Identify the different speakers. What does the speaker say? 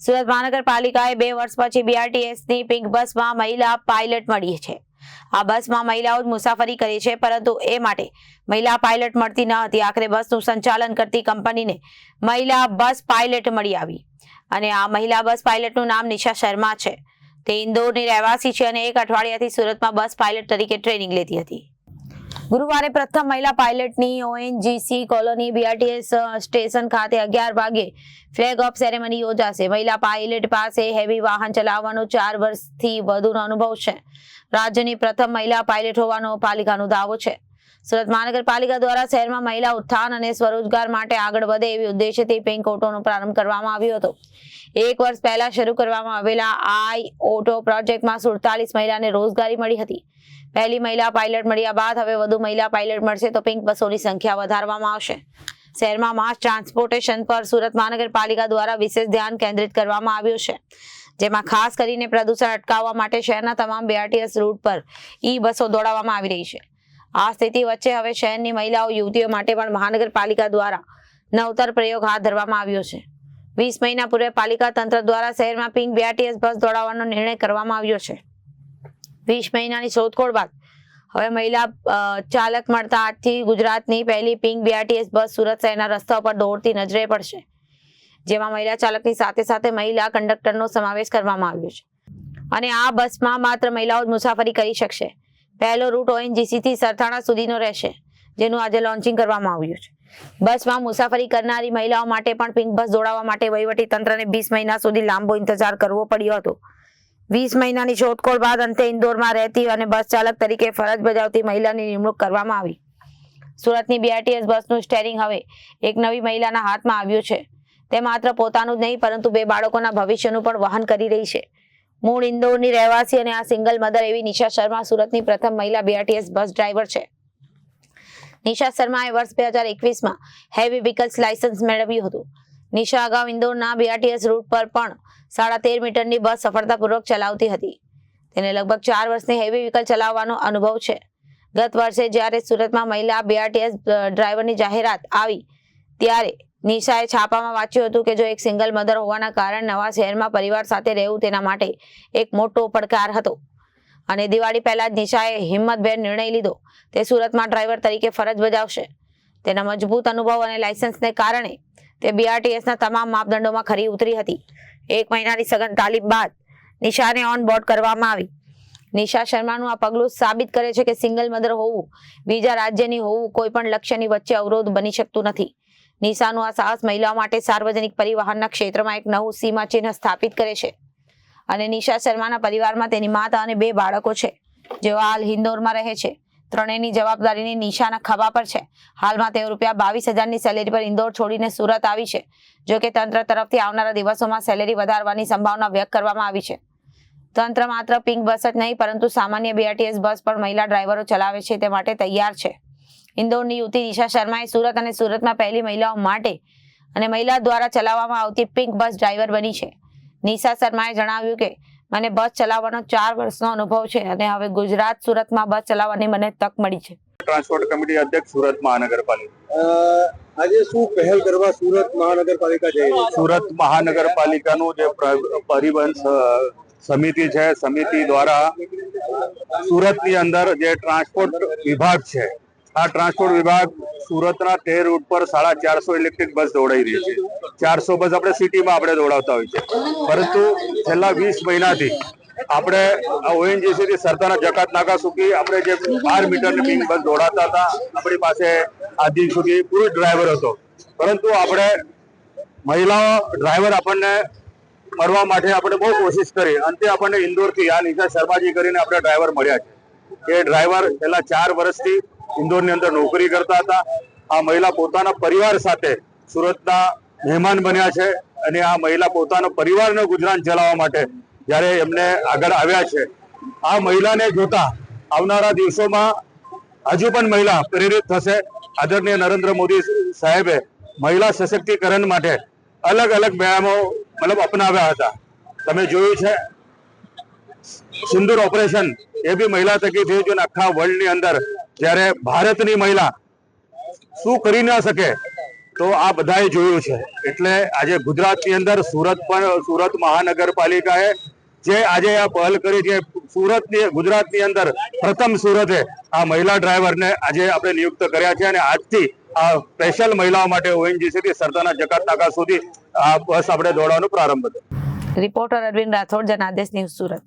Speaker 1: સુરત મહાનગરપાલિકાએ બે વર્ષ પછી બીઆરટીએસની પિંક બસમાં મહિલા પાયલટ મળી છે. આ બસમાં મહિલાઓ જ મુસાફરી કરી છે, પરંતુ એ માટે મહિલા પાયલટ મળતી ન હતી. આખરે બસનું સંચાલન કરતી કંપનીને મહિલા બસ પાયલટ મળી આવી. અને આ મહિલા બસ પાયલટનું નામ નિશા શર્મા છે. તે ઇન્દોરની રહેવાસી છે અને એક અઠવાડિયાથી સુરતમાં બસ પાયલટ તરીકે ટ્રેનિંગ લેતી હતી. ગુરુવારે પ્રથમ મહિલા પાયલટની ઓએનજીસી કોલોની બીઆરટીએસ સ્ટેશન ખાતે અગિયાર વાગે ફ્લેગ ઓફ સેરેમની યોજાશે. મહિલા પાયલટ પાસે હેવી વાહન ચલાવવાનો ચાર વર્ષથી વધુનો અનુભવ છે. રાજ્યની પ્રથમ મહિલા પાયલટ હોવાનો પાલિકાનો દાવો છે. સુરત મહાનગરપાલિકા દ્વારા શહેરમાં મહિલા ઉત્થાન અને સ્વરોજગાર માટે આગળ વધે એવી ઉદ્દેશ્યથી પિંક ઓટોનો પ્રારંભ કરવામાં આવ્યો હતો. એક વર્ષ પહેલા શરૂ કરવામાં આવેલા આઈ ઓટો પ્રોજેક્ટમાં સુડતાલીસ મહિલાને રોજગારી મળી હતી. પહેલી મહિલા પાયલટ મળ્યા બાદ હવે વધુ મહિલા પાયલટ મળશે તો પિંક બસોની સંખ્યા વધારવામાં આવશે. શહેરમાં માસ ટ્રાન્સપોર્ટેશન પર સુરત મહાનગરપાલિકા દ્વારા વિશેષ ધ્યાન કેન્દ્રિત કરવામાં આવ્યું છે. જેમાં ખાસ કરીને પ્રદૂષણ અટકાવવા માટે શહેરના તમામ બીઆરટીએસ રૂટ પર ઈ બસો દોડાવવામાં આવી રહી છે. આ સ્થિતિ વચ્ચે હવે શહેરની મહિલાઓ યુવતીઓ માટે પણ મહાનગરપાલિકા દ્વારા નવતર પ્રયોગ હાથ ધરવામાં આવ્યો છે. વીસ મહિના પૂર્વે પાલિકા તંત્ર દ્વારા શહેરમાં પિંક બીઆરટીએસ બસ દોડાવવાનો નિર્ણય કરવામાં આવ્યો છે. વીસ મહિનાની શોધખોળ બાદ હવે મહિલા ચાલક મળતા આજથી ગુજરાતની પહેલી પિંક બીઆરટીએસ બસ સુરત શહેરના રસ્તા પર દોડતી નજરે પડશે, જેમાં મહિલા ચાલકની સાથે સાથે મહિલા કંડક્ટરનો સમાવેશ કરવામાં આવ્યો છે. અને આ બસમાં માત્ર મહિલાઓ જ મુસાફરી કરી શકશે. પહેલો રૂટ ઓએનજીસી થી સરથાણા સુધીનો રહેશે. જેનું આજે લોન્ચિંગ કરવામાં આવ્યું છે. બસમાં મુસાફરી કરનારી મહિલાઓ માટે પણ પિંક બસ દોડાવવા માટે વહીવટી તંત્રને વીસ મહિના સુધી લાંબો ઇંતજાર કરવો પડ્યો હતો. વીસ મહિનાની શોધખોળ બાદ અંતે ઇન્દોરમાં રહેતી અને બસ ચાલક તરીકે ફરજ બજાવતી મહિલાની નિમણૂક કરવામાં આવી. સુરતની બીઆરટીએસ બસનું સ્ટેરિંગ હવે એક નવી મહિલાના હાથમાં આવ્યું છે. તે માત્ર પોતાનું જ નહીં, પરંતુ બે બાળકોના ભવિષ્યનું પણ વહન કરી રહી છે. મૂળ ઇન્દોરની રહેવાસી અને આ સિંગલ મધર એવી નિશા શર્મા સુરતની પ્રથમ મહિલા બીઆરટીએસ બસ ડ્રાઈવર છે. નિશા શર્માએ વર્ષ બે હજાર એકવીસમાં હેવી વ્હીકલ્સ લાયસન્સ મેળવ્યું હતું. નિશા અગાઉ ઇન્દોરના બીઆરટીએસ રૂટ પર પણ સાડા તેર મીટરની બસ સફળતાપૂર્વક ચલાવતી હતી. તેને લગભગ ચાર વર્ષની હેવી વ્હીકલ ચલાવવાનો અનુભવ છે. ગત વર્ષે જ્યારે સુરતમાં મહિલા બીઆરટીએસ ડ્રાઈવરની જાહેરાત આવી, ત્યારે નિશાએ છાપામાં વાંચ્યું હતું કે જો એક સિંગલ મધર હોવાના કારણે નવા શહેરમાં પરિવાર સાથે રહેવું તેના માટે એક મોટો પડકાર હતો. અને દિવાળી પહેલા જ નિશાએ હિંમતભેર નિર્ણય લીધો. તે સુરતમાં ડ્રાઈવર તરીકે ફરજ બજાવશે. તેના મજબૂત અનુભવ અને લાયસન્સને કારણે તે બીઆરટીએસના તમામ માપદંડોમાં ખરી ઉતરી હતી. એક મહિનાની સઘન તાલીમ બાદ નિશાને ઓન બોર્ડ કરવામાં આવી. નિશા શર્માનું આ પગલું સાબિત કરે છે કે સિંગલ મધર હોવું, બીજા રાજ્યની હોવું કોઈ પણ લક્ષ્યની વચ્ચે અવરોધ બની શકતું નથી. નિશાનું આ સાહસ મહિલાઓ માટે સાર્વજનિક પરિવહનના ક્ષેત્રમાં એક નવું સીમાચિહ્ન સ્થાપિત કરે છે. અને નિશા શર્માના પરિવારમાં તેની માતા અને બે બાળકો છે. જેઓ હાલ હિન્દોરમાં રહે છે. ત્રણેયની જવાબદારીની નિશાના ખભા પર છે. હાલમાં તેઓ રૂપિયા બાવીસ હજારની સેલેરી પર ઇન્દોર છોડીને સુરત આવી છે. જો કે તંત્ર તરફથી આવનારા દિવસોમાં સેલેરી વધારવાની સંભાવના વ્યક્ત કરવામાં આવી છે. તંત્ર માત્ર પિંક બસ જ નહીં, પરંતુ સામાન્ય બીઆરટીએસ બસ પણ મહિલા ડ્રાઈવરો ચલાવે છે તે માટે તૈયાર છે. ઇન્દોરની યુવતી નિશા શર્માએ સુરત અને સુરતમાં પહેલી મહિલાઓ માટે અને મહિલા દ્વારા ચલાવવામાં આવતી પિંક બસ ડ્રાઈવર બની છે. નિશા શર્માએ જણાવ્યું કે મને બસ ચલાવવાનો ચાર વર્ષનો અનુભવ છે અને હવે ગુજરાત સુરતમાં બસ ચલાવવાની મને તક મળી છે.
Speaker 2: ટ્રાન્સપોર્ટ કમિટી અધ્યક્ષ સુરત મહાનગરપાલિકા.
Speaker 3: આજે શું પહેલ કરવા સુરત મહાનગરપાલિકા જઈ છે?
Speaker 2: સુરત મહાનગરપાલિકાનું જે પરિવહન સમિતિ છે સમિતિ દ્વારા સુરતની અંદર જે ટ્રાન્સપોર્ટ વિભાગ છે આ ટ્રાન્સપોર્ટ વિભાગ સુરતના તેર રૂટ પર સાડા ચારસો ઇલેક્ટ્રિક બસ દોડાઈ રહી છે. ચારસો બસ આપણે સિટીમાં આપણે દોડાવતા હોય છે. પરંતુ છેલ્લા વીસ મહિનાથી આપણે ઓએનજીસીથી સરદારના જકાત નાકા સુધી આપણે જે બાર મીટરની પિંક બસ દોડાતા હતા, આપણી પાસે આ દિન સુધી પુરુષ ડ્રાઈવર હતો. પરંતુ આપણે મહિલાઓ ડ્રાઈવર આપણને મળવા માટે આપણે બહુ કોશિશ કરી. અંતે આપણને ઇન્દોરથી આ નિશા શર્માજી કરીને આપણે ડ્રાઈવર મળ્યા છે. એ ડ્રાઈવર છેલ્લા ચાર વર્ષથી ઇન્દોરની અંદર નોકરી કરતા હતા. આ મહિલા પોતાના પરિવાર સાથે સુરતના મહેમાન બન્યા છે અને આ મહિલા પોતાનો પરિવારનું ગુજરાન ચલાવવા માટે જ્યારે એમને આગળ આવ્યા છે. આ મહિલાને જોતા આવનારા દિવસોમાં હજુ પણ મહિલા પ્રેરિત થશે. આદરણીય નરેન્દ્ર મોદી સાહેબે મહિલા સશક્તિકરણ માટે અલગ અલગ વ્યાયામો મતલબ અપનાવ્યા હતા. તમે જોયું છે, સિંદૂર ઓપરેશન એ બી મહિલા થકી થયું છે આખા વર્લ્ડની અંદર જ્યારે ભારતની મહિલા શું કરી ના શકે તો આ બધાએ જોયું છે. એટલે આજે ગુજરાતની અંદર સુરત પણ, સુરત મહાનગરપાલિકાએ જે આજે આ પહેલ કરી છે, સુરતની, ગુજરાતની અંદર પ્રથમ સુરતે આ મહિલા ડ્રાઈવરને આજે આપણે નિયુક્ત કર્યા છે અને આજથી આ સ્પેશિયલ મહિલાઓ માટે ઓએનજીસીથી સરદારના જકાત નાકા સુધી આ બસ આપણે દોડવાનો પ્રારંભ થયો
Speaker 1: રિપોર્ટર અરવિંદ રાઠોડ જનાદેશ ન્યૂઝ સુરત.